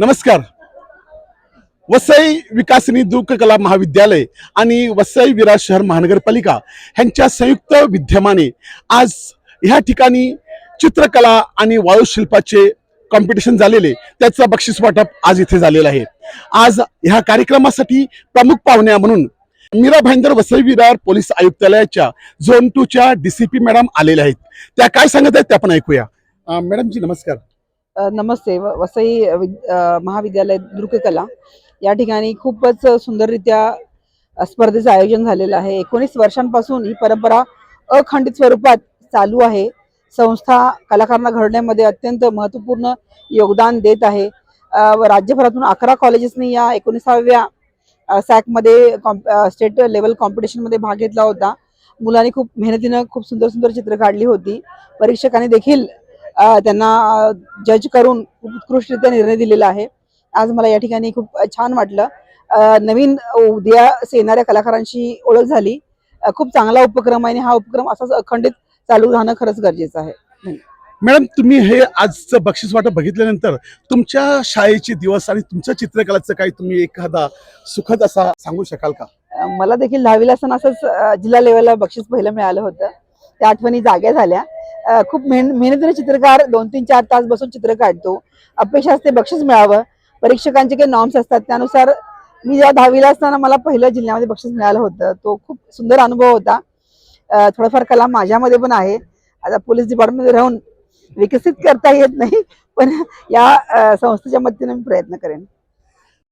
नमस्कार. वसई विकास निधुक कला महाविद्यालय आणि वसई विरार शहर महानगरपालिका ह्यांच्या संयुक्त विद्यमाने आज ह्या ठिकाणी चित्रकला आणि वाळूशिल्पाचे कॉम्पिटिशन झालेले. त्याचं बक्षीस वाटप आज इथे झालेलं आहे. आज ह्या कार्यक्रमासाठी प्रमुख पाहुण्या म्हणून मीरा भाईंदर वसई विरार पोलीस आयुक्तालयाच्या झोन टूच्या पी मॅडम आलेल्या आहेत. त्या काय सांगत आहेत त्या आपण ऐकूया. मॅडमजी नमस्कार. नमस्ते. वसई महाविद्यालय दृककला. या ठिकाणी खूपच सुंदररित्या स्पर्धेचं आयोजन झालेलं आहे. एकोणीस वर्षांपासून ही परंपरा अखंडित स्वरूपात चालू आहे. संस्था कलाकारांना घडण्यामध्ये अत्यंत महत्त्वपूर्ण योगदान देत आहे. राज्यभरातून अकरा कॉलेजेसनी या एकोणीसाव्या सॅकमध्ये कॉम्प स्टेट लेवल कॉम्पिटिशनमध्ये भाग घेतला होता. मुलांनी खूप मेहनतीनं खूप सुंदर सुंदर चित्र काढली होती. परीक्षकांनी देखील त्यांना जज करून उत्कृष्टरित्या निर्णय दिलेला आहे. आज मला या ठिकाणी खूप छान वाटलं. नवीन उद्या येणाऱ्या कलाकारांशी ओळख झाली. खूप चांगला उपक्रम आहे आणि हा उपक्रम असाच अखंडित चालू राहणं खरंच गरजेचं आहे. मॅडम तुम्ही हे आजचं बक्षीस वाटप बघितल्यानंतर तुमच्या शाळेचे दिवस आणि तुमचं चित्रकलाचं काही तुम्ही एखादा सुखद असा सांगू शकाल का? मला देखील दहावीला असताना असंच जिल्हा लेवलला बक्षीस पहिलं मिळालं होतं. त्या आठवणी जाग्या झाल्या. खूप मेहन मेहनतीने चित्रकार दोन तीन चार तास बसून चित्र काढतो. अपेक्षा असते बक्षीस मिळावं. परीक्षकांचे काही नॉर्म्स असतात. त्यानुसार मी जेव्हा दहावीला असताना मला पहिलं जिल्ह्यामध्ये बक्षीस मिळालं होतं. तो खूप सुंदर अनुभव होता. थोडंफार कला माझ्यामध्ये पण आहे. आता पोलीस डिपार्टमेंटमध्ये राहून विकसित करता येत नाही पण या संस्थेच्या मदतीने मी प्रयत्न करेन.